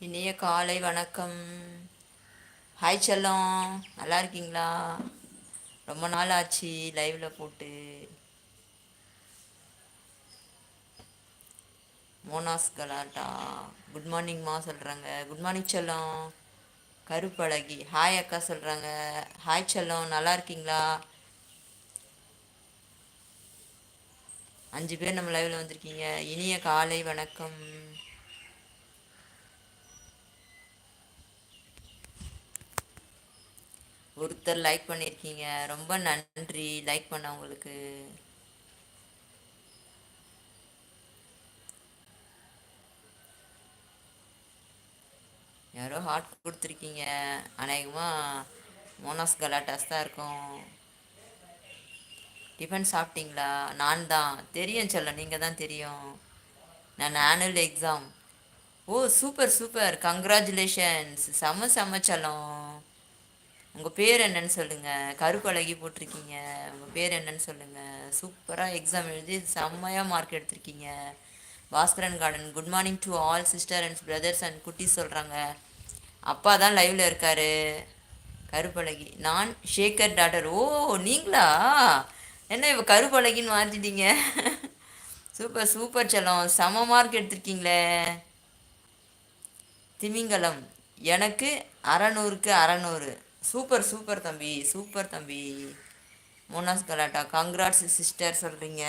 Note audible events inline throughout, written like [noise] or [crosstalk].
இனிய காலை வணக்கம். ஹாய் செல்லம் நல்லா இருக்கீங்களா? ரொம்ப நாள் ஆச்சு லைவ்ல போட்டு. மோனாஸ் கலாட்டா குட் மார்னிங்மா சொல்கிறாங்க குட் மார்னிங் செல்லம். கருப்பழகி ஹாய் அக்கா சொல்கிறாங்க ஹாய் செல்லம் நல்லா இருக்கீங்களா? அஞ்சு பேர் நம்ம லைவில் வந்திருக்கீங்க. இனிய காலை வணக்கம். ஒருத்தர் லைக் பண்ணியிருக்கீங்க ரொம்ப நன்றி. லைக் பண்ணவங்களுக்கு. யாரோ ஹார்ட் கொடுத்துருக்கீங்க. அநேகமாக மோனாஸ் கலாட்டாஸ் தான் இருக்கும். டிஃபன் சாப்பிட்டீங்களா? நான் தான். தெரியும் சொல்ல நீங்கள் தான் தெரியும். நான் annual exam oh super super congratulations செம்ம செம்ம செல்லம். உங்கள் பேர் என்னன்னு சொல்லுங்கள் கருப்பழகி போட்டிருக்கீங்க. உங்கள் பேர் என்னன்னு சொல்லுங்கள் சூப்பராக எக்ஸாம் எழுதி செம்மையாக மார்க் எடுத்திருக்கீங்க. Baskaran garden good morning to all sister and brothers and குட்டிஸ் சொல்கிறாங்க அப்பா தான் லைவில் இருக்காரு. கருப்பழகி நான் ஷேகர் டாட்டர் ஓ நீங்களா? என்ன இப்போ கருப்பழகின்னு மாற்றிட்டீங்க சூப்பர் சூப்பர் செல்லம். செம மார்க் எடுத்திருக்கீங்களே. திமிங்கலம். எனக்கு அறநூறுக்கு அறநூறு. சூப்பர் சூப்பர் தம்பி சூப்பர் தம்பி. மோனாஸ் கலாட்டா கங்க்ராட்ஸ் சிஸ்டர் சொல்கிறீங்க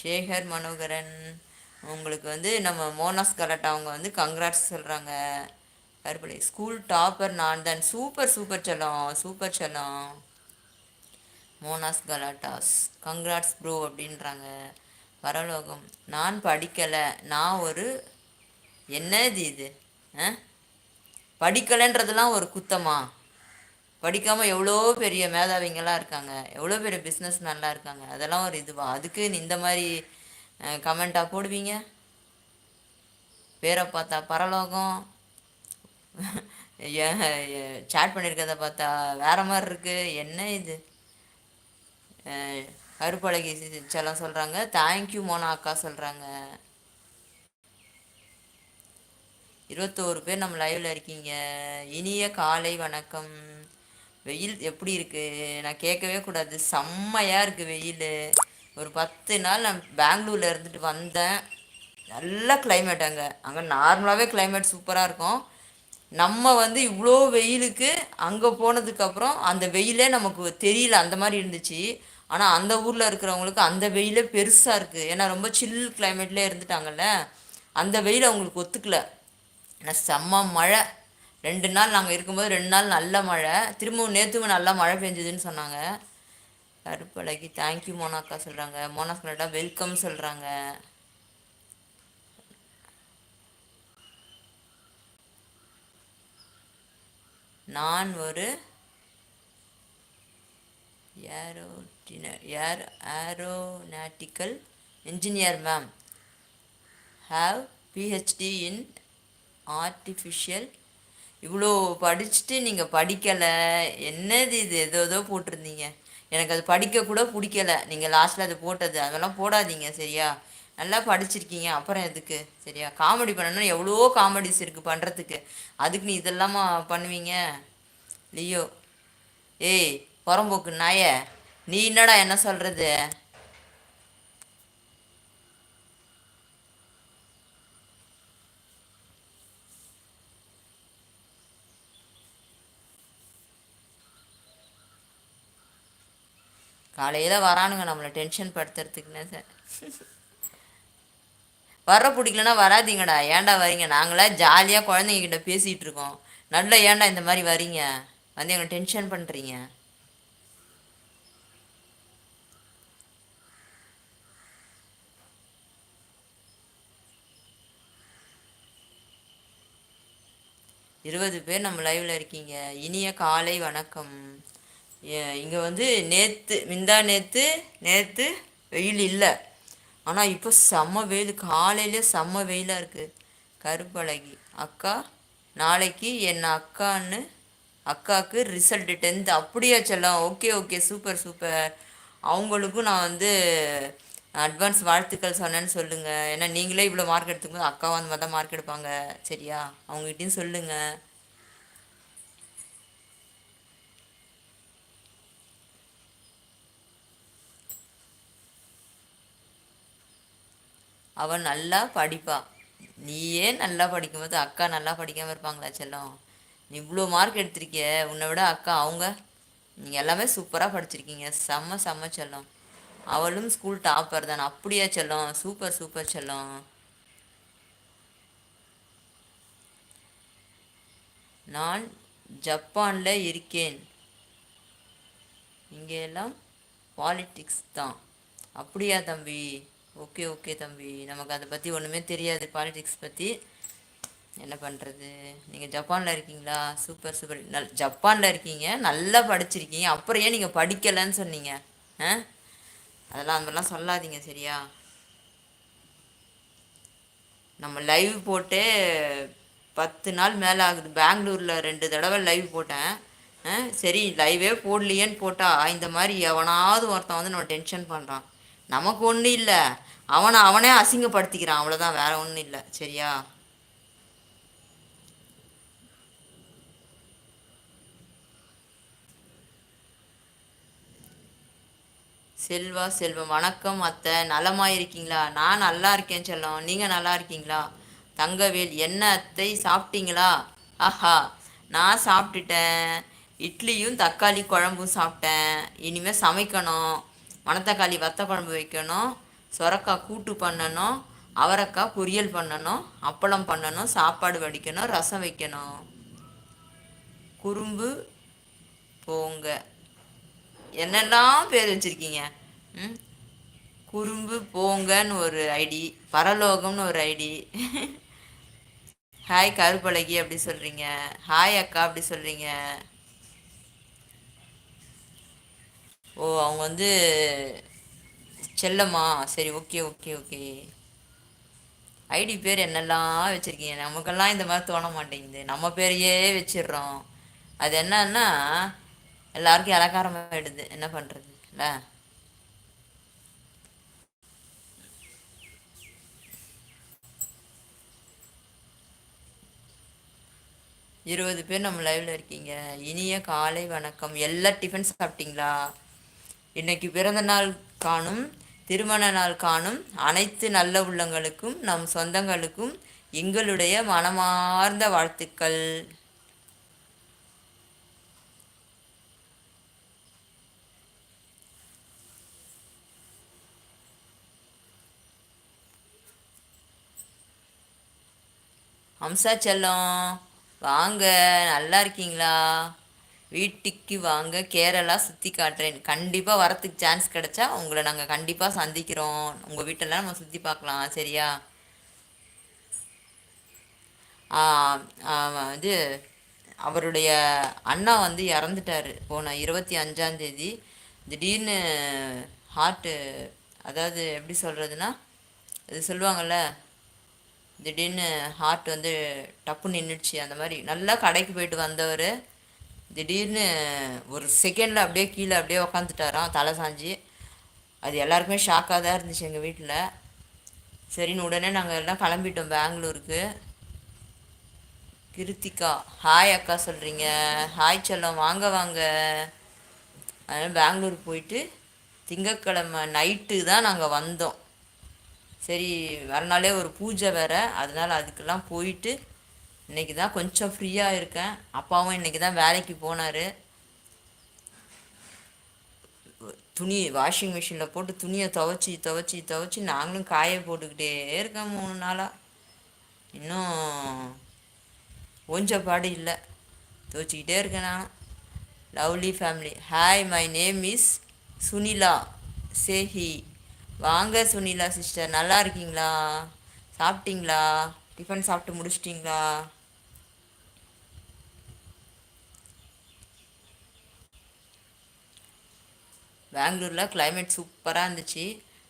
சேகர் மனோகரன் உங்களுக்கு வந்து நம்ம மோனாஸ் கலாட்டா அவங்க வந்து கங்க்ராட்ஸ் சொல்கிறாங்க கருப்பலை ஸ்கூல் டாப்பர் நான் தான். சூப்பர் சூப்பர் செல்லம் சூப்பர் செல்லம். மோனாஸ் கலாட்டாஸ் கங்க்ராட்ஸ் ப்ரோ அப்படின்றாங்க. பரலோகம் நான் படிக்கலை. நான் ஒரு என்னது இது? படிக்கலைன்றதெல்லாம் ஒரு குத்தமா? படிக்காமல் எவ்வளோ பெரிய மேதாவிங்கெல்லாம் இருக்காங்க. எவ்வளோ பெரிய பிஸ்னஸ் நல்லா இருக்காங்க. அதெல்லாம் ஒரு இதுவா? அதுக்கு இந்த மாதிரி கமெண்ட்டாக போடுவீங்க? பேரை பார்த்தா பரலோகம். சேட் பண்ணியிருக்கிறத பார்த்தா வேற மாதிரி இருக்குது என்ன இது? கருப்பழகி செல்லம் சொல்கிறாங்க தேங்க்யூ மோனா அக்கா சொல்கிறாங்க இருபத்தோரு பேர் நம்ம லைவில் இருக்கீங்க. இனிய காலை வணக்கம். வெயில் எப்படி இருக்குது நான் கேட்கவே கூடாது. செம்மையாக இருக்குது வெயில். ஒரு பத்து நாள் நான் பெங்களூரில் இருந்துட்டு வந்தேன். நல்ல கிளைமேட் அங்கே. அங்கே நார்மலாகவே கிளைமேட் சூப்பராக இருக்கும். நம்ம வந்து இவ்வளோ வெயிலுக்கு அங்கே போனதுக்கப்புறம் அந்த வெயிலே நமக்கு தெரியல. அந்த மாதிரி இருந்துச்சு. ஆனால் அந்த ஊரில் இருக்கிறவங்களுக்கு அந்த வெயிலே பெருசாக இருக்குது ஏன்னா ரொம்ப சில் கிளைமேட்லேயே இருந்துட்டாங்கல்ல. அந்த வெயில் அவங்களுக்கு ஒத்துக்கலை. ஆனால் செம்ம மழை. ரெண்டு நாள் நாங்கள் இருக்கும்போது ரெண்டு நாள் நல்ல மழை. திரும்பவும் நேற்றுவும் நல்லா மழை பெஞ்சதுன்னு சொன்னாங்க. கருப்பழகி தேங்க்யூ மோனாக்கா சொல்கிறாங்க மோனாக்கா வெல்கம் சொல்கிறாங்க நான் ஒரு ஏரோட்டின air aeronautical engineer ma'am have PhD in artificial இவ்வளோ படிச்சுட்டு நீங்கள் படிக்கலை. என்னது இது? ஏதோ ஏதோ போட்டிருந்தீங்க. எனக்கு அது படிக்க கூட பிடிக்கல. நீங்கள் லாஸ்ட்டில் அது போட்டது. அதெல்லாம் போடாதீங்க சரியா? நல்லா படிச்சிருக்கீங்க. அப்புறம் எதுக்கு? சரியா? காமெடி பண்ணணும்னா எவ்வளோ காமெடிஸ் இருக்குது பண்ணுறதுக்கு அதுக்கு நீ இதெல்லாமா பண்ணுவீங்க? லியோ. ஏய் புறம்போக்கு நாய. நீ என்னடா என்ன சொல்கிறது காலையில் வரானுங்க நம்மளை டென்ஷன் படுத்துறதுக்குன்னு. சார் வர பிடிக்கலன்னா வராதிங்கடா. ஏன்டா வரீங்க? நாங்களே ஜாலியாக குழந்தைங்கக்கிட்ட பேசிகிட்டு இருக்கோம். நல்ல ஏன்டா இந்த மாதிரி வரீங்க? வந்து எங்களை டென்ஷன் பண்ணுறீங்க இருபது பேர் நம்ம லைவில் இருக்கீங்க. இனிய காலை வணக்கம். இங்கே வந்து நேற்று மிந்தா நேற்று நேற்று வெயில் இல்லை. ஆனால் இப்போ செம்ம வெயில் காலையிலே செம்ம வெயிலாக இருக்குது கருப்பழகி. அக்கா நாளைக்கு என் அக்கான்னு அக்காவுக்கு ரிசல்ட்டு டென்த்து அப்படியே செல்லாம் ஓகே ஓகே. சூப்பர் சூப்பர் அவங்களுக்கும் நான் வந்து அட்வான்ஸ் வாழ்த்துக்கள் சொன்னேன்னு சொல்லுங்கள் ஏன்னா நீங்களே இவ்வளோ மார்க் எடுத்துக்கும்போது அக்காவும் அந்த மாதிரி தான் மார்க் எடுப்பாங்க. சரியா? அவங்ககிட்டையும் சொல்லுங்கள் அவள் நல்லா படிப்பா நீயே நல்லா படிக்கும்போது அக்கா நல்லா படிக்காமல் இருப்பாங்களா செல்லம்? நீ இவ்வளோ மார்க் எடுத்திருக்கிய உன்னை விட அக்கா அவங்க. நீங்கள் எல்லாமே சூப்பராக படிச்சிருக்கீங்க. செம்ம செம்ம செல்லம். அவளும் ஸ்கூல் டாப்பர் தான். அப்படியா செல்லம்? சூப்பர் சூப்பர் செல்லம். நான் ஜப்பானில் இருக்கேன். இங்கே எல்லாம் பாலிட்டிக்ஸ் தான். அப்படியா தம்பி? ஓகே ஓகே தம்பி. நமக்கு அதை பற்றி ஒன்றுமே தெரியாது. பாலிடிக்ஸ் பற்றி என்ன பண்ணுறது நீங்கள் ஜப்பானில் இருக்கீங்களா? சூப்பர் சூப்பர் நல் ஜப்பானில் இருக்கீங்க. நல்லா படிச்சிருக்கீங்க. அப்புறம் ஏன் நீங்கள் படிக்கலைன்னு சொன்னீங்க? ஆ? அதெல்லாம் அந்த மாதிரிலாம் சொல்லாதீங்க சரியா? நம்ம லைவ் போட்டு பத்து நாள் மேலே ஆகுது. பெங்களூரில் ரெண்டு தடவை லைவ் போட்டேன். சரி லைவே போடலையேன்னு போட்டால் இந்த மாதிரி எவனாவது ஒருத்தன் வந்து நம்ம டென்ஷன் பண்ணுறான் நமக்கு ஒன்றும் இல்லை. அவனை அவனே அசிங்கப்படுத்திக்கிறான். அவ்வளோதான் வேற ஒன்றும் இல்லை. சரியா? செல்வா செல்வம் வணக்கம் அத்தை. நலமாக இருக்கீங்களா? நான் நல்லா இருக்கேன் செல்லம். நீங்கள் நல்லா இருக்கீங்களா? தங்கவேல் என்ன அத்தை? சாப்பிட்டீங்களா? ஆஹா நான் சாப்பிட்டுட்டேன். இட்லியும் தக்காளி குழம்பும் சாப்பிட்டேன். இனிமேல் சமைக்கணும். மணத்தக்காளி வத்த குழம்பு வைக்கணும். சுரக்காய் கூட்டு பண்ணணும். அவரைக்காய் பொரியல் பண்ணணும். அப்பளம் பண்ணணும். சாப்பாடு வடிக்கணும். ரசம் வைக்கணும். குறும்பு போங்க. என்னெல்லாம் பேர் வச்சுருக்கீங்க? ம்? குறும்பு போங்கன்னு ஒரு ஐடி பரலோகம்னு ஒரு ஐடி. [laughs] ஹாய் கருப்பழகி அப்படி சொல்கிறீங்க ஹாய் அக்கா அப்படி சொல்கிறீங்க ஓ அவங்க வந்து செல்லம்மா. சரி ஓகே ஓகே ஓகே. ஐடி பேர் என்னெல்லாம் வச்சுருக்கீங்க? நமக்கெல்லாம் இந்த மாதிரி தோண மாட்டேங்குது. நம்ம பேரையே வச்சிடுறோம். அது என்னன்னா எல்லாருக்கும் இலக்காரமாகிடுது என்ன பண்ணுறது இல்லை? இருபது பேர் நம்ம லைவில் இருக்கீங்க. இனிய காலை வணக்கம். எல்லா டிஃபன் சாப்பிட்டீங்களா? இன்னைக்கு பிறந்த நாள் காணும் திருமண நாள் காணும் அனைத்து நல்ல உள்ளங்களுக்கும் நம் சொந்தங்களுக்கும் எங்களுடைய மனமார்ந்த வாழ்த்துக்கள். அம்சா செல்லம் வாங்க நல்லா இருக்கீங்களா? வீட்டுக்கு வாங்க கேரளா சுற்றி காட்டுறேன். கண்டிப்பாக வரத்துக்கு சான்ஸ் கிடச்சா உங்களை நாங்கள் கண்டிப்பாக சந்திக்கிறோம். உங்கள் வீட்டெல்லாம் நம்ம சுற்றி பார்க்கலாம். சரியா? இது அவருடைய அண்ணா வந்து இறந்துட்டார். போன இருபத்தி அஞ்சாந்தேதி திடீர்னு ஹார்ட்டு அதாவது எப்படி சொல்கிறதுனா இது சொல்லுவாங்கள்ல திடீர்னு ஹார்ட் வந்து டப்பு நின்றுச்சு அந்த மாதிரி நல்லா கடைக்கு போயிட்டு வந்தவர். திடீர்னு ஒரு செகண்டில் அப்படியே கீழே அப்படியே உக்காந்துட்டாராம் தலை சாஞ்சி. அது எல்லாருக்குமே ஷாக்காக தான் இருந்துச்சு எங்கள் வீட்டில் சரின்னு உடனே நாங்கள் எல்லாம் கிளம்பிட்டோம் பெங்களூருக்கு. கிருத்திகா ஹாய் அக்கா சொல்கிறீங்க ஹாய் செல்லம் வாங்க வாங்க. அதனால் பெங்களூர் போயிட்டு திங்கக்கிழமை நைட்டு தான் நாங்கள் வந்தோம். சரி வரனாலே ஒரு பூஜை வேறு. அதனால் அதுக்கெல்லாம் போயிட்டு இன்றைக்கி தான் கொஞ்சம் ஃப்ரீயாக இருக்கேன். அப்பாவும் இன்றைக்கி தான் வேலைக்கு போனார். துணி வாஷிங் மிஷினில் போட்டு துணியை துவச்சி துவச்சி துவச்சி நாங்களும் காய போட்டுக்கிட்டே இருக்கேன் மூணு நாளாக இன்னும் கொஞ்சம் பாடு இல்லை. துவச்சிக்கிட்டே இருக்கேன் நான் lovely family hi my name is Sunila Sehi வாங்க சுனிலா சிஸ்டர் நல்லா இருக்கீங்களா? சாப்பிட்டீங்களா? டிஃபன் சாப்பிட்டு முடிச்சிட்டிங்களா? பெங்களூரில் கிளைமேட் சூப்பராக இருந்துச்சு.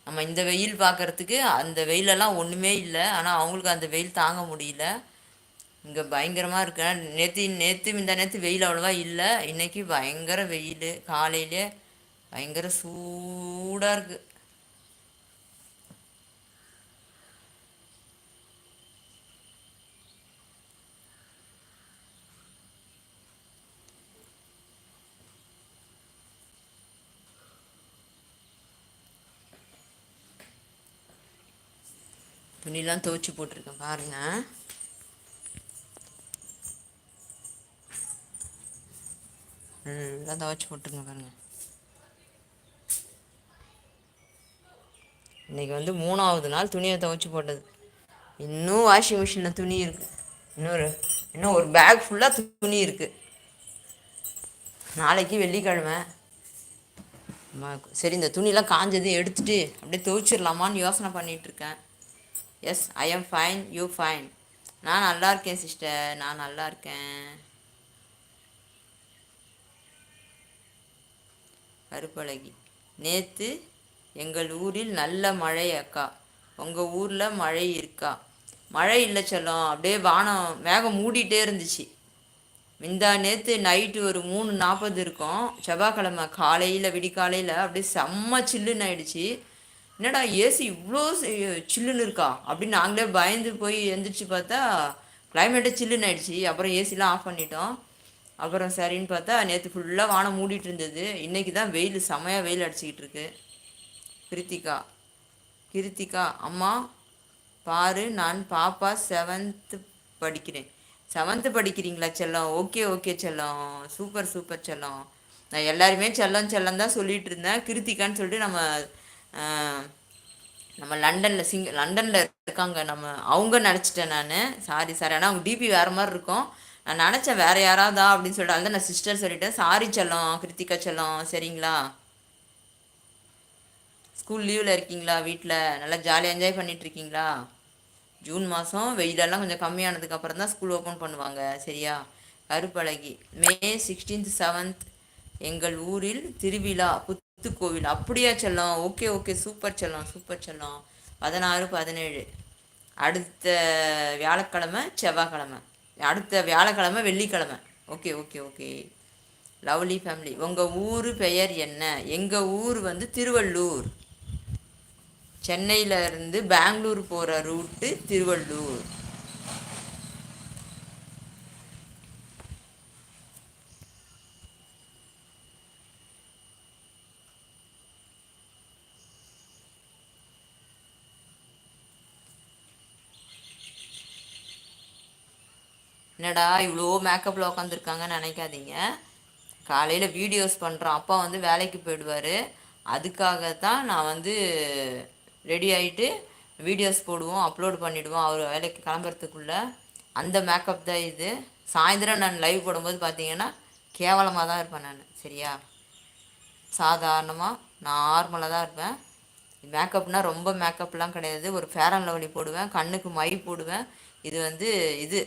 நம்ம இந்த வெயில் பார்க்குறதுக்கு அந்த வெயிலெல்லாம் ஒன்றுமே இல்லை. ஆனால் அவங்களுக்கு அந்த வெயில் தாங்க முடியல. இங்கே பயங்கரமாக இருக்கு. நேற்று நேற்று இந்த நேற்று வெயில் அவ்வளோவா இல்லை. இன்றைக்கி பயங்கர வெயில். காலையிலே பயங்கர சூடாக இருக்குது துணிலாம் துவச்சி போட்டிருக்கேன் பாருங்கள் எல்லாம் துவச்சி போட்டுருங்க பாருங்கள் இன்றைக்கி வந்து மூணாவது நாள் துணியை துவச்சி போட்டது. இன்னும் வாஷிங் மிஷினில் துணி இருக்குது இன்னொரு இன்னும் ஒரு பேக் ஃபுல்லாக துணி இருக்குது நாளைக்கு வெள்ளிக்கிழமை. சரி இந்த துணிலாம் காஞ்சது எடுத்துகிட்டு அப்படியே துவைச்சிடலாமான்னு யோசனை பண்ணிகிட்ருக்கேன் yes I am fine you fine நான் நல்லா இருக்கேன் சிஸ்டர் நான் நல்லா இருக்கேன். கருப்பழகி. நேற்று எங்கள் ஊரில் நல்ல மழை அக்கா. உங்கள் ஊரில் மழை இருக்கா? மழை இல்லை செல்லம். அப்படியே வானம் மேகம் மூடிட்டே இருந்துச்சு. முந்தா நேற்று நைட்டு ஒரு மூணு நாற்பது இருக்கும். செவ்வாய்க்கிழமை காலையில் விடிக்காலையில் அப்படியே செம்ம சில்லுன்னு ஆயிடுச்சு. என்னடா ஏசி இவ்வளோ சில்லுன்னு இருக்கா? அப்படின்னு நாங்களே பயந்து போய் எழுந்திரிச்சு பார்த்தா கிளைமேட்டே சில்லுன்னு ஆயிடுச்சு. அப்புறம் ஏசிலாம் ஆஃப் பண்ணிட்டோம். அப்புறம் சரின்னு பார்த்தா நேற்று ஃபுல்லாக வானம் மூடிட்டு இருந்தது. இன்றைக்கி தான் வெயில் செமையாக வெயில் அடிச்சிக்கிட்டு இருக்கு. கிருத்திகா கிருத்திகா அம்மா பாரு நான் பாப்பா செவன்த்து படிக்கிறேன். செவன்த்து படிக்கிறீங்களா செல்லம்? ஓகே ஓகே செல்லம். சூப்பர் சூப்பர் செல்லம். நான் எல்லாருமே செல்லம் செல்லம் தான் சொல்லிட்டு இருந்தேன். கிருத்திகான்னு சொல்லிட்டு நம்ம நம்ம லண்டனில் சிங் லண்டனில் இருக்காங்க. நம்ம அவங்க நினச்சிட்டேன் நான். சாரி சார் ஆனால் அவங்க டிபி வேறு மாதிரி இருக்கும். நான் நினச்சேன் வேறு யாராவதா அப்படின்னு சொல்லிட்டு வந்து நான் சிஸ்டர் சொல்லிட்டேன். சாரி செல்லம். கிருத்திகா செல்லம். சரிங்களா? ஸ்கூல் லீவில் இருக்கீங்களா வீட்டில் நல்லா ஜாலியாக என்ஜாய் பண்ணிகிட்ருக்கீங்களா ஜூன் மாதம் வெயிலெல்லாம் கொஞ்சம் கம்மியானதுக்கு அப்புறம் தான் ஸ்கூல் ஓப்பன் பண்ணுவாங்க. சரியா? கருப்பழகி. மே சிக்ஸ்டீன்த் செவன்த் எங்கள் ஊரில் திருவிழா முத்து கோவில் அப்படியா செல்லம்? Okay okay. சூப்பர் செல்லம் சூப்பர் செல்லம். பதினாறு பதினேழு. அடுத்த வியாழக்கிழமை செவ்வாய்க்கிழமை. அடுத்த வியாழக்கிழமை வெள்ளிக்கிழமை. Okay okay okay. Lovely family. உங்கள் ஊர் பெயர் என்ன? எங்கள் ஊர் வந்து திருவள்ளூர். சென்னையில் இருந்து பெங்களூர் போகிற ரூட்டு திருவள்ளூர். என்னடா இவ்வளோ மேக்கப்பில் உட்காந்துருக்காங்கன்னு நினைக்காதீங்க. காலையில் வீடியோஸ் பண்ணுறோம் அப்பா வந்து வேலைக்கு போயிடுவார். அதுக்காக தான் நான் வந்து ரெடி ஆகிட்டு வீடியோஸ் போடுவோம் அப்லோட் பண்ணிவிடுவோம் அவர் வேலைக்கு கிளம்புறதுக்குள்ளே. அந்த மேக்கப் தான் இது. சாயந்தரம் நான் லைவ் போடும்போது பார்த்தீங்கன்னா கேவலமாக தான் இருப்பேன் நான். சரியா? சாதாரணமாக நார்மலாக தான் இருப்பேன். மேக்கப்னால் ரொம்ப மேக்கப்லாம் கிடையாது. ஒரு ஃபேர் அண்ட் லவ்லி போடுவேன். கண்ணுக்கு மை போடுவேன். இது வந்து இது.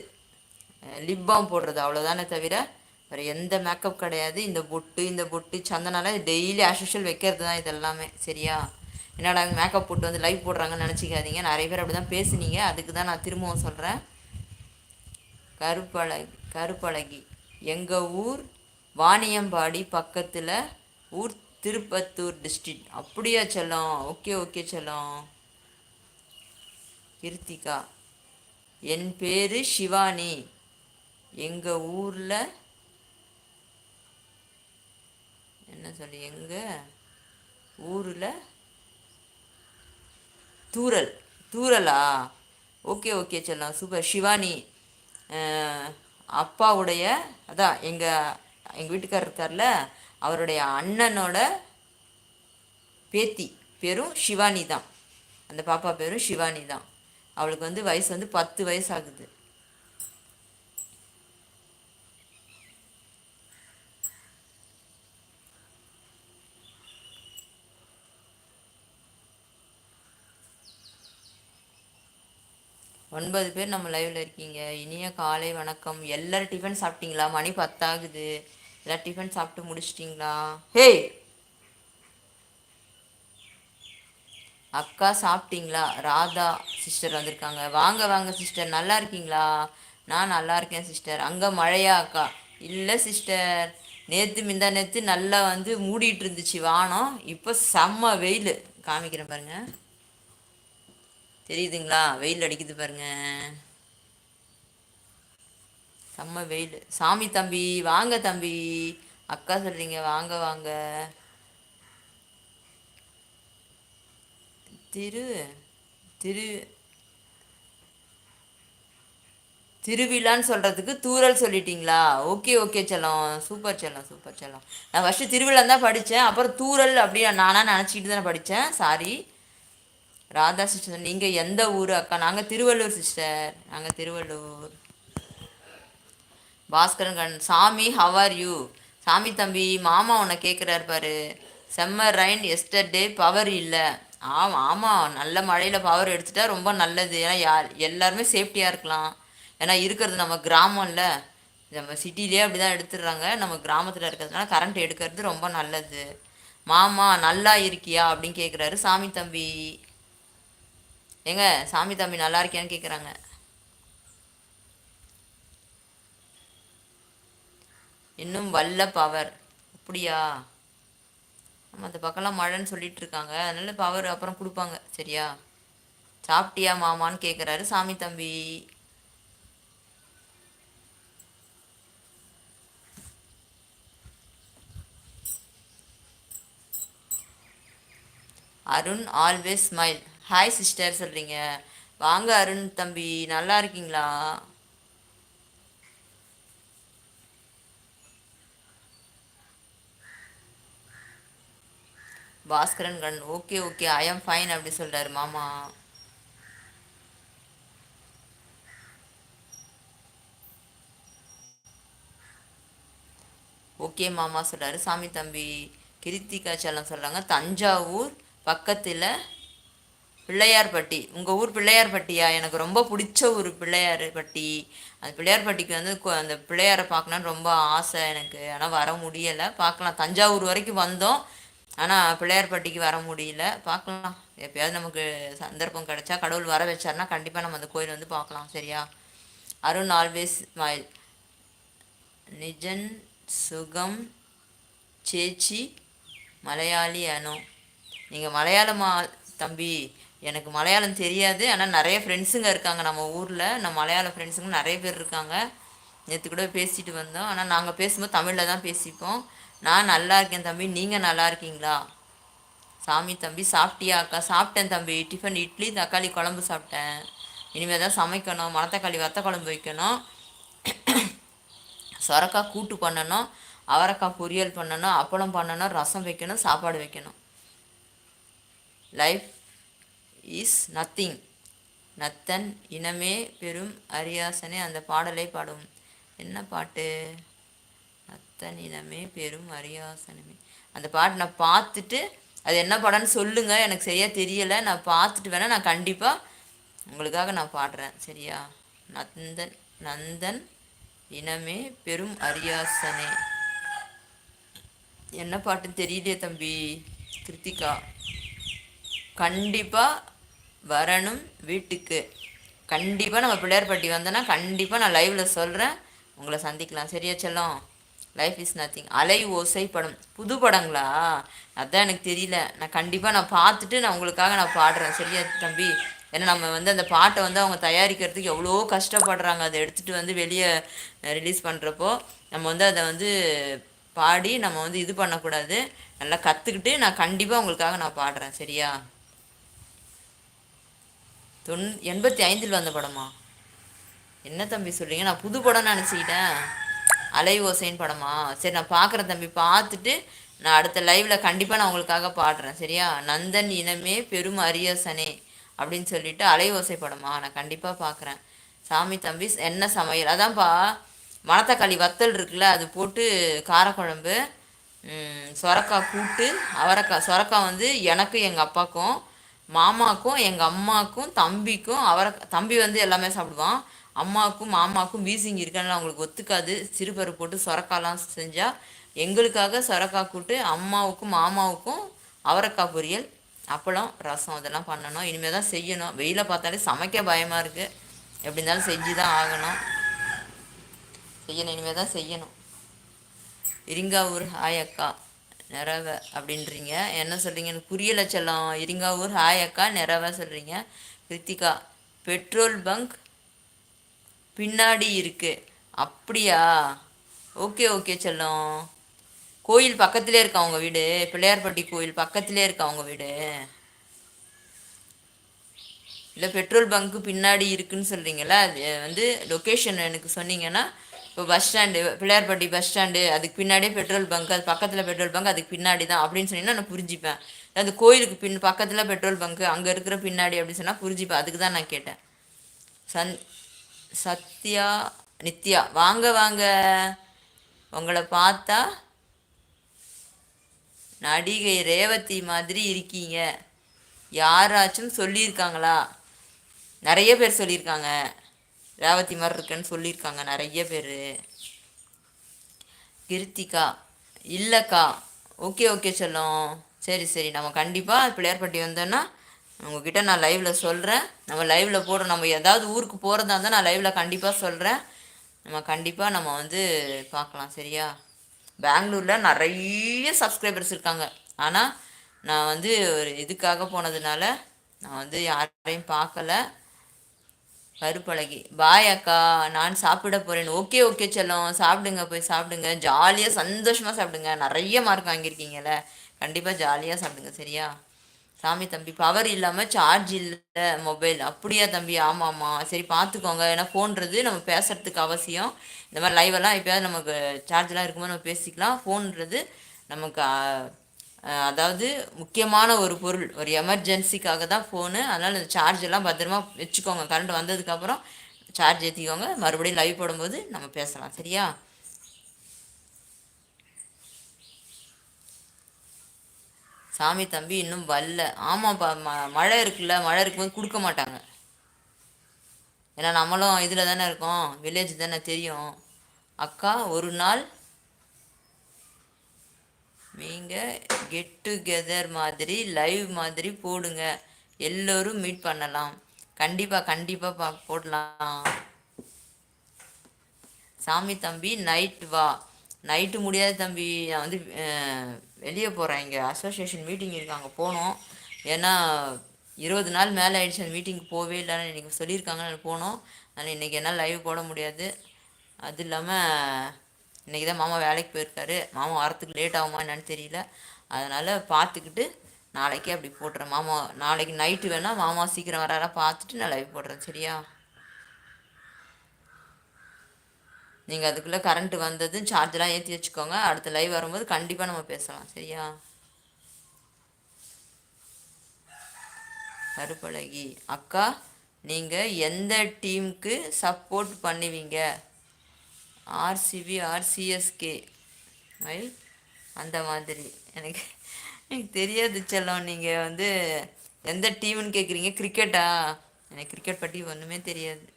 லிப் பாம் போடுறது அவ்வளோதானே தவிர வேறு எந்த மேக்கப் கிடையாது. இந்த பொட்டு இந்த பொட்டு சந்தனால டெய்லி ஆஸ்யூஷுவல் வைக்கிறது தான் இது எல்லாமே சரியா? என்னடா மேக்கப் போட்டு வந்து லைவ் போடுறாங்கன்னு நினச்சிக்காதீங்க. நிறைய பேர் அப்படி தான் பேசுனீங்க. அதுக்கு தான் நான் திரும்பவும் சொல்கிறேன் கருப்பழகி கருப்பழகி. எங்கள் ஊர் வாணியம்பாடி பக்கத்தில் ஊர் திருப்பத்தூர் டிஸ்ட்ரிக்ட் அப்படியா செல்லம்? ஓகே ஓகே செல்லம். கிருத்திகா. என் பேர் சிவானி எங்கள் ஊரில் என்ன சொல்லி எங்கள் ஊரில் தூரல் தூரலா? ஓகே ஓகே சொல்லலாம் சூப்பர். சிவானி அப்பாவுடைய அதான் எங்கள் எங்கள் வீட்டுக்காரர் இருக்கார்ல அவருடைய அண்ணனோட பேத்தி பேரும் சிவானி தான். அந்த பாப்பா பேரும் சிவானி தான். அவளுக்கு வந்து வயசு வந்து பத்து வயசு ஆகுது. ஒன்பது பேர் நம்ம லைவில் இருக்கீங்க. இனிய காலை வணக்கம். எல்லோரும் டிஃபன் சாப்பிட்டீங்களா? மணி பத்தாகுது. எல்லாம் டிஃபன் சாப்பிட்டு முடிச்சிட்டிங்களா? ஹேய்! அக்கா சாப்பிட்டீங்களா? ராதா சிஸ்டர் வந்திருக்காங்க. வாங்க வாங்க சிஸ்டர் நல்லா இருக்கீங்களா? நான் நல்லா இருக்கேன் சிஸ்டர் அங்கே மழையா அக்கா? இல்லை சிஸ்டர் நேற்று மிந்தா நேற்று நல்லா வந்து மூடிட்டு இருந்துச்சு வானம். இப்போ செம்ம வெயில். காமிக்கிறேன் பாருங்கள் தெரியுதுங்களா? வெயில் அடிக்குது பாருங்க. செம்ம வெயில். சாமி தம்பி வாங்க தம்பி. அக்கா சொல்றீங்க வாங்க வாங்க. திரு திரு திருவிழான்னு சொல்கிறதுக்கு தூரல் சொல்லிட்டீங்களா? ஓகே ஓகே செல்லம். சூப்பர் செல்லம் சூப்பர் செல்லம். நான் ஃபஸ்ட்டு திருவிழா தான் படித்தேன் அப்புறம் தூரல் அப்படி நானாக நினச்சிக்கிட்டு தானே படித்தேன் சாரி ராதா சிஸ்டர் நீங்கள் எந்த ஊர் அக்கா? நாங்கள் திருவள்ளூர் சிஸ்டர் நாங்கள் திருவள்ளூர். பாஸ்கரன் கண் சாமி ஹவ் ஆர் யூ சாமி தம்பி மாமா உன்னை கேட்குறாரு பாரு. செம்மர் ரைன் எஸ்டர்டே பவர் இல்லை. ஆமாம் ஆமாம் நல்ல மழையில் பவர் எடுத்துட்டா ரொம்ப நல்லது. ஏன்னா யார் எல்லாருமே சேஃப்டியாக இருக்கலாம். ஏன்னா இருக்கிறது நம்ம கிராமம்ல நம்ம சிட்டிலேயே அப்படி தான் எடுத்துடுறாங்க. நம்ம கிராமத்தில் இருக்கிறதுனால கரண்ட் எடுக்கிறது ரொம்ப நல்லது. மாமா நல்லா இருக்கியா? அப்படின்னு கேட்குறாரு சாமி தம்பி. ஏங்க சாமி தம்பி நல்லா இருக்கியான்னு கேட்குறாங்க இன்னும் வல்ல பவர் அப்படியா? ஆமாம் அந்த பக்கம்லாம் மழைன்னு சொல்லிட்டு இருக்காங்க. அதனால பவர் அப்புறம் கொடுப்பாங்க. சரியா? சாப்பிட்டியா மாமான்னு கேட்குறாரு சாமி தம்பி. Arun always smile hi sister சொல்கிறீங்க வாங்க அருண் தம்பி நல்லா இருக்கீங்களா? பாஸ்கரன் கண். Okay okay. I am fine அப்படி சொல்கிறாரு மாமா. ஓகே மாமா சொல்கிறாரு சாமி தம்பி கிருத்திகா செல்லம் சொல்கிறாங்க தஞ்சாவூர் பக்கத்தில் பிள்ளையார்பட்டி. உங்கள் ஊர் பிள்ளையார்பட்டியா? எனக்கு ரொம்ப பிடிச்ச ஊர் பிள்ளையார்பட்டி. அந்த பிள்ளையார்பட்டிக்கு வந்து அந்த பிள்ளையாரை பார்க்கணுன்னு ரொம்ப ஆசை எனக்கு. ஆனால் வர முடியலை. பார்க்கலாம். தஞ்சாவூர் வரைக்கும் வந்தோம். ஆனால் பிள்ளையார்பட்டிக்கு வர முடியல. பார்க்கலாம். எப்பயாவது நமக்கு சந்தர்ப்பம் கிடைச்சா கடவுள் வர வச்சார்னா கண்டிப்பாக நம்ம அந்த கோயில் வந்து பார்க்கலாம். சரியா? Arun always smile. நிஜன் சுகம் சேச்சி மலையாளி அனு. நீங்கள் மலையாளமா தம்பி? எனக்கு மலையாளம் தெரியாது. ஆனால் நிறைய ஃப்ரெண்ட்ஸுங்க இருக்காங்க நம்ம ஊரில். நம்ம மலையாள ஃப்ரெண்ட்ஸுங்க நிறைய பேர் இருக்காங்க. நேற்று கூட பேசிட்டு வந்தோம். ஆனால் நாங்கள் பேசும்போது தமிழில் தான் பேசிப்போம். நான் நல்லா இருக்கேன் தம்பி. நீங்கள் நல்லா இருக்கீங்களா? சாமி தம்பி சாப்பிட்டியா அக்கா? சாப்பிட்டேன் தம்பி. டிஃபன் இட்லி தக்காளி குழம்பு சாப்பிட்டேன். இனிமேல் தான் சமைக்கணும். மணத்தக்காளி வத்த குழம்பு வைக்கணும். சொரக்காய் கூட்டு பண்ணணும். அவரைக்காய் பொரியல் பண்ணணும். அப்பளம் பண்ணணும். ரசம் வைக்கணும். சாப்பாடு வைக்கணும். Life is nothing. நத்தன் இனமே பெரும் அரியாசனே அந்த பாடலை பாடும். என்ன பாட்டு? நத்தன் இனமே பெரும் அரியாசனமே. அந்த பாட்டு நான் பார்த்துட்டு அது என்ன படம்னு சொல்லுங்கள் எனக்கு சரியாக தெரியலை. நான் பார்த்துட்டு வேணால் நான் கண்டிப்பாக உங்களுக்காக நான் பாடுறேன். சரியா? நந்தன் நந்தன் இனமே பெரும் அரியாசனே. என்ன பாட்டுன்னு தெரியலையே தம்பி. கிருத்திகா. கண்டிப்பாக வரணும் வீட்டுக்கு. கண்டிப்பாக நம்ம பிள்ளையார்பட்டி வந்தோன்னா கண்டிப்பாக நான் லைவில் சொல்கிறேன் உங்களை சந்திக்கலாம். சரியா செல்லம்? லைஃப் இஸ் நத்திங் அலை ஓசை படம். புது படங்களா? அதான் எனக்கு தெரியல. நான் கண்டிப்பாக நான் பார்த்துட்டு நான் உங்களுக்காக நான் பாடுறேன். சரியா தம்பி? ஏன்னா நம்ம வந்து அந்த பாட்டை வந்து அவங்க தயாரிக்கிறதுக்கு எவ்வளோ கஷ்டப்படுறாங்க. அதை எடுத்துகிட்டு வந்து வெளியே ரிலீஸ் பண்ணுறப்போ நம்ம வந்து அதை வந்து பாடி நம்ம வந்து இது பண்ணக்கூடாது. நல்லா கற்றுக்கிட்டு நான் கண்டிப்பாக உங்களுக்காக நான் பாடுறேன். சரியா? தொன் எண்பத்தி ஐந்தில் வந்த படமா? என்ன தம்பி சொல்கிறீங்க நான் புது படம் நினச்சிக்கிட்டேன். அலை ஓசைன்னு படமா? சரி நான் பார்க்குறேன் தம்பி. பார்த்துட்டு நான் அடுத்த லைவில் கண்டிப்பாக நான் உங்களுக்காக பாடுறேன். சரியா? நந்தன் இனமே பெரும் அரியசனே அப்படின்னு சொல்லிட்டு அலை ஓசை படமா? நான் கண்டிப்பாக பார்க்குறேன் சாமி தம்பி என்ன சமையல்? அதான்ப்பா மணத்தக்காளி வத்தல் இருக்குல்ல அது போட்டு காரக்குழம்பு சொரக்காய் கூட்டு அவரைக்காய் சொரக்காய் வந்து எனக்கு எங்கள் அப்பாவுக்கும் மாமாக்கும் எங்கள் அம்மாவுக்கும் தம்பிக்கும் அவரை தம்பி வந்து எல்லாமே சாப்பிடுவான். அம்மாவுக்கும் மாமாவுக்கும் வீசிங் இருக்கனால அவங்களுக்கு ஒத்துக்காது. சிறுபருப்பு போட்டு சொரக்காலாம் செஞ்சால் எங்களுக்காக சொரக்காய் கூட்டு அம்மாவுக்கும் மாமாவுக்கும் அவரைக்காய் பொரியல் அப்பளம் ரசம் அதெல்லாம் பண்ணணும். இனிமேல் தான் செய்யணும். வெயிலை பார்த்தாலே சமைக்க பயமாக இருக்குது எப்படி இருந்தாலும் செஞ்சு தான் ஆகணும். செய்யணும். இனிமேல் தான் செய்யணும். இரிங்காவூர் ஹாய் அக்கா. நிறவ அப்படின்றீங்க. என்ன சொல்கிறீங்க எனக்கு புரியலை செல்லம். இருங்காவூர் ஹாய் அக்கா. நிறவ சொல்கிறீங்க கிருத்திகா பெட்ரோல் பங்க் பின்னாடி இருக்குது அப்படியா? ஓகே ஓகே செல்லம். கோயில் பக்கத்துலேயே இருக்கா உங்கள் வீடு? பிள்ளையார்பட்டி கோயில் பக்கத்துலேயே இருக்கா உங்கள் வீடு? இல்லை பெட்ரோல் பங்க்கு பின்னாடி இருக்குன்னு சொல்கிறீங்களா அது வந்து லொக்கேஷன் எனக்கு சொன்னீங்கன்னா இப்போ bus stand Pillaiyarpatti bus stand அதுக்கு பின்னாடியே பெட்ரோல் பங்க் அது பக்கத்தில் பெட்ரோல் பங்க் அதுக்கு பின்னாடி தான் அப்படின்னு சொன்னீங்கன்னா நான் புரிஞ்சுப்பேன். அந்த கோயிலுக்கு பின் பக்கத்தில் பெட்ரோல் பங்க்கு அங்கே இருக்கிற பின்னாடி அப்படின்னு சொன்னால் புரிஞ்சுப்பேன். அதுக்கு தான் நான் கேட்டேன். சந் சத்யா நித்யா வாங்க வாங்க. உங்களை பார்த்தா நடிகை ரேவதி மாதிரி இருக்கீங்க. யாராச்சும் சொல்லியிருக்காங்களா? நிறைய பேர் சொல்லியிருக்காங்க. ரேவதி மாதிரி இருக்குன்னு சொல்லியிருக்காங்க நிறைய பேர். கிருத்திகா இல்லைக்கா. ஓகே ஓகே சொல்லும். சரி சரி. நம்ம கண்டிப்பாக பிள்ளையார்பட்டி வந்தோன்னா உங்ககிட்ட நான் லைவில் சொல்கிறேன் நம்ம லைவில் போடுறோம் நம்ம ஏதாவது ஊருக்கு போகிறதா இருந்தால் நான் லைவில் கண்டிப்பாக சொல்கிறேன் நம்ம கண்டிப்பாக நம்ம வந்து பார்க்கலாம் சரியா? பெங்களூரில் நிறைய சப்ஸ்கிரைபர்ஸ் இருக்காங்க. ஆனால் நான் வந்து ஒரு இதுக்காக போனதுனால நான் வந்து யாரையும் பார்க்கல. கருப்பழகி. பாய் அக்கா நான் சாப்பிட போகிறேன் ஓகே ஓகே செல்லம். சாப்பிடுங்க போய் சாப்பிடுங்க. ஜாலியாக சந்தோஷமாக சாப்பிடுங்க. நிறைய மார்க் வாங்கியிருக்கீங்கல்ல. கண்டிப்பாக ஜாலியாக சாப்பிடுங்க சரியா? சாமி தம்பி பவர் இல்லாமல் சார்ஜ் இல்லை மொபைல் அப்படியா தம்பி? ஆமாம் ஆமாம் சரி பார்த்துக்கோங்க ஏன்னா ஃபோன்றது நம்ம பேசுகிறதுக்கு அவசியம். இந்த மாதிரி லைவெல்லாம் எப்போயாவது நமக்கு சார்ஜெலாம் இருக்கும்போது நம்ம பேசிக்கலாம். ஃபோன்றது நமக்கு அதாவது முக்கியமான ஒரு பொருள். ஒரு எமர்ஜென்சிக்காக தான் ஃபோனு அதனால் இந்த சார்ஜ் எல்லாம் பத்திரமா வச்சுக்கோங்க. கரண்ட் வந்ததுக்கப்புறம் சார்ஜ் ஏற்றிக்கோங்க மறுபடியும் லைவ் போடும்போது நம்ம பேசலாம். சரியா? சாமி தம்பி இன்னும் வரல. ஆமாப்பா ம மழை இருக்குல்ல மழை இருக்கும்போது கொடுக்க மாட்டாங்க. ஏன்னா நம்மளும் இதில் தானே இருக்கோம். வில்லேஜ் தானே தெரியும். அக்கா ஒரு நாள் நீங்கள் கெட் டுகெதர் மாதிரி லைவ் மாதிரி போடுங்க. எல்லோரும் மீட் பண்ணலாம். கண்டிப்பாக கண்டிப்பாக பா போடலாம். சாமி தம்பி நைட் வா. நைட்டு முடியாது தம்பி. நான் வந்து வெளியே போகிறேன் இங்கே. அசோசியேஷன் மீட்டிங் இருக்காங்க போனோம். ஏன்னா இருபது நாள் மேலே ஆயிடுச்சு அந்த மீட்டிங் போவே இல்லைன்னு இன்றைக்கி சொல்லியிருக்காங்க நான் போனோம். ஆனால் இன்றைக்கி என்னால் லைவ் போட முடியாது. அது இல்லாமல் இன்றைக்கி தான் மாமா வேலைக்கு போயிருக்காரு. மாமா வரத்துக்கு லேட் ஆகுமா என்னன்னு தெரியல. அதனால் பார்த்துக்கிட்டு நாளைக்கே அப்படி போட்டுறேன். மாமா நாளைக்கு நைட்டு வேணால் மாமா சீக்கிரம் வராரா பார்த்துட்டு நான் லைவ் போடுறேன். சரியா? நீங்கள் அதுக்குள்ளே கரண்ட்டு வந்ததும் சார்ஜெலாம் ஏற்றி வச்சுக்கோங்க. அடுத்த லைவ் வரும்போது கண்டிப்பாக நம்ம பேசலாம். சரியா? கருப்பழகி. அக்கா நீங்கள் எந்த டீமுக்கு சப்போர்ட் பண்ணுவீங்க? ஆர்சிபி ஆர்சிஎஸ்கே மயில்? அந்த மாதிரி. எனக்கு எனக்கு தெரியாது செல்லம். நீங்கள் வந்து எந்த டீம்னு கேட்குறீங்க கிரிக்கெட்டா எனக்கு கிரிக்கெட் பற்றி ஒன்றுமே தெரியாது.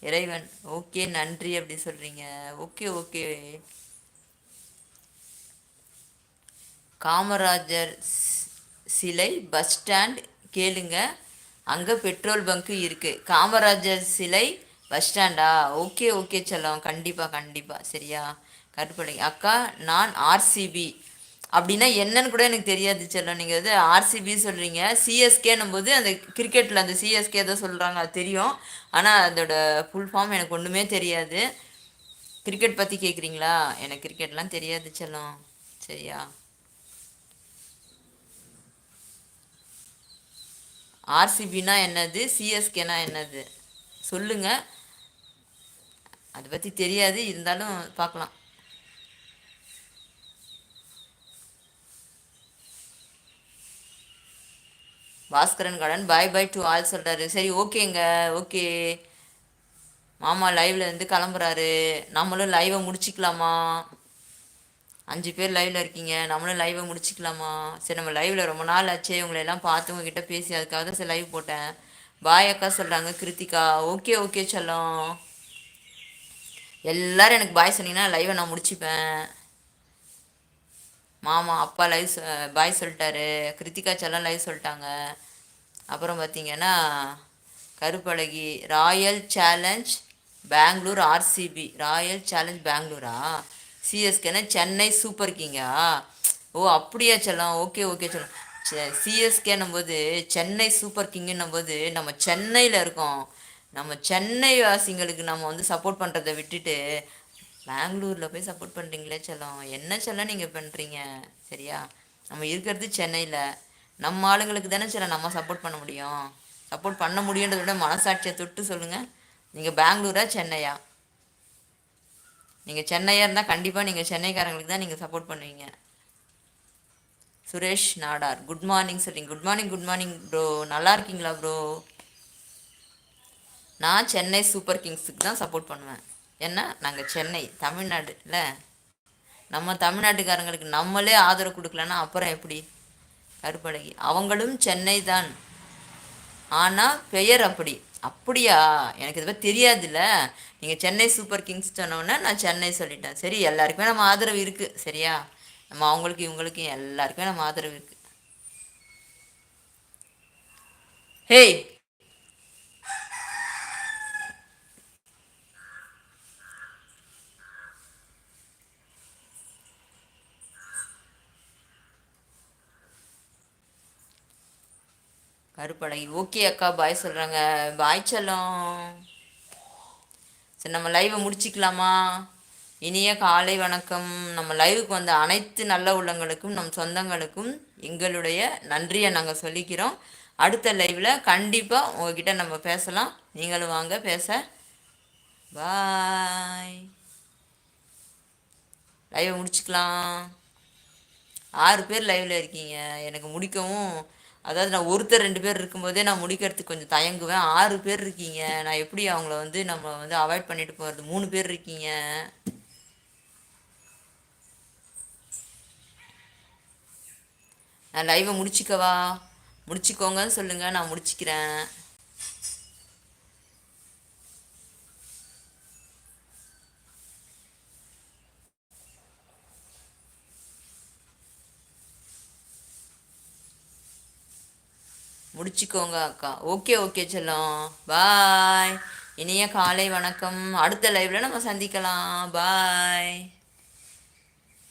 இறைவன். ஓகே நன்றி அப்படி சொல்கிறீங்க ஓகே ஓகே. காமராஜர் சிலை பஸ் ஸ்டாண்ட் கேளுங்க. அங்கே பெட்ரோல் பங்க்கு இருக்குது காமராஜர் சிலை பஸ் ஸ்டாண்டா? ஓகே ஓகே செல்லம். கண்டிப்பாக கண்டிப்பாக சரியா? கருப்படை அக்கா நான் ஆர்சிபி அப்படின்னா என்னன்னு கூட எனக்கு தெரியாது செல்லம். நீங்கள் வந்து ஆர்சிபி சொல்கிறீங்க சிஎஸ்கேன்னும் போது அந்த கிரிக்கெட்டில் அந்த சிஎஸ்கே தான் சொல்கிறாங்க அது தெரியும். ஆனால் அதோட ஃபுல் ஃபார்ம் எனக்கு ஒன்றுமே தெரியாது. கிரிக்கெட் பற்றி கேட்குறீங்களா எனக்கு கிரிக்கெட்லாம் தெரியாது செல்லம். சரியா? ஆர்சிபினா என்னது? சிஎஸ்கேனா என்னது? சொல்லுங்கள் அதை பற்றி தெரியாது இருந்தாலும் பார்க்கலாம். Baskaran garden bye bye to all சொல்கிறாரு சரி ஓகேங்க ஓகே. மாமா லைவில் இருந்து கிளம்புறாரு. நம்மளும் லைவை முடிச்சிக்கலாமா? அஞ்சு பேர் லைவில் இருக்கீங்க நம்மளும் லைவை முடிச்சிக்கலாமா? சரி நம்ம லைவில் ரொம்ப நாள் ஆச்சே உங்களை எல்லாம் பார்த்து உங்ககிட்ட பேசி அதுக்காக தான் சரி லைவ் போட்டேன். பாய் அக்கா சொல்கிறாங்க கிருத்திகா. ஓகே ஓகே சொல்லும். எல்லோரும் எனக்கு பாய் சொன்னீங்கன்னா லைவை நான் முடிச்சுப்பேன். மாமா அப்பா லைவ் பாய் சொல்லிட்டாரு. கிருத்திகா செல்லாம் லைவ் சொல்லிட்டாங்க. அப்புறம் பார்த்தீங்கன்னா கருப்பழகி royal challenge Bengaluru RCB royal challenge பெங்களூரா சிஎஸ்கேனா சென்னை சூப்பர் கிங்கா ஓ அப்படியா செல்லம்? ஓகே ஓகே செல்லம். சிஎஸ்கேன்னும் போது சென்னை சூப்பர் கிங்குன்னும் போது நம்ம சென்னையில் இருக்கோம். நம்ம சென்னை வாசிங்களுக்கு நம்ம வந்து சப்போர்ட் பண்ணுறதை விட்டுட்டு பெங்களூரில் போய் சப்போர்ட் பண்ணுறீங்களே செல்லம். என்ன செல்லம் நீங்கள் பண்ணுறீங்க சரியா? நம்ம இருக்கிறது சென்னையில். நம்ம ஆளுங்களுக்கு தானே சில நம்ம சப்போர்ட் பண்ண முடியும். சப்போர்ட் பண்ண முடியுன்றத விட மனசாட்சியை தொட்டு சொல்லுங்கள் நீங்கள் பெங்களூரா சென்னையா? நீங்கள் சென்னையாக இருந்தால் கண்டிப்பாக நீங்கள் சென்னைக்காரங்களுக்கு தான் நீங்கள் சப்போர்ட் பண்ணுவீங்க. சுரேஷ் நாடார் குட் மார்னிங் சொல்லிங்க good morning good morning bro நல்லா இருக்கீங்களா ப்ரோ நான் சென்னை சூப்பர் கிங்ஸுக்கு தான் சப்போர்ட் பண்ணுவேன். ஏன்னா நாங்கள் சென்னை தமிழ்நாடு இல்லை? நம்ம தமிழ்நாட்டுக்காரங்களுக்கு நம்மளே ஆதரவு கொடுக்கலன்னா அப்புறம் எப்படி? கருப்பழகி. அவங்களும் சென்னை தான். ஆனால் பெயர் அப்படி. அப்படியா? எனக்கு இதை பற்றி தெரியாதுல்ல. நீங்கள் சென்னை சூப்பர் கிங்ஸ் சொன்னோன்னே நான் சென்னை சொல்லிட்டேன். சரி எல்லாருக்குமே நம்ம ஆதரவு இருக்குது சரியா? நம்ம அவங்களுக்கு இவங்களுக்கு எல்லாருக்குமே நம்ம ஆதரவு இருக்குது ஹேய்! கருப்பழகி. ஓகே அக்கா பாய் சொல்கிறாங்க பாய் செல்லம். சரி நம்ம லைவை முடிச்சிக்கலாமா? இனிய காலை வணக்கம். நம்ம லைவுக்கு வந்த அனைத்து நல்ல உள்ளங்களுக்கும் நம் சொந்தங்களுக்கும் எங்களுடைய நன்றியை நாங்கள் சொல்லிக்கிறோம். அடுத்த லைவில் கண்டிப்பாக உங்ககிட்ட நம்ம பேசலாம். நீங்களும் வாங்க பேச. பாய் லைவை முடிச்சுக்கலாம். ஆறு பேர் லைவில் இருக்கீங்க. எனக்கு முடிக்கவும் அதாவது நான் ஒருத்தர் ரெண்டு பேர் இருக்கும்போதே நான் முடிக்கிறதுக்கு கொஞ்சம் தயங்குவேன். ஆறு பேர் இருக்கீங்க. நான் எப்படி அவங்கள வந்து நம்ம வந்து அவாய்ட் பண்ணிட்டு போகிறது மூணு பேர் இருக்கீங்க. நான் லைவை முடிச்சிக்கவா? முடிச்சிக்கோங்கன்னு சொல்லுங்கள் நான் முடிச்சிக்கிறேன். முடிச்சுக்கோங்க அக்கா. ஓகே ஓகே செல்லம். பாய் இனிய காலை வணக்கம். அடுத்த லைவ்ல நம்ம சந்திக்கலாம். பாய்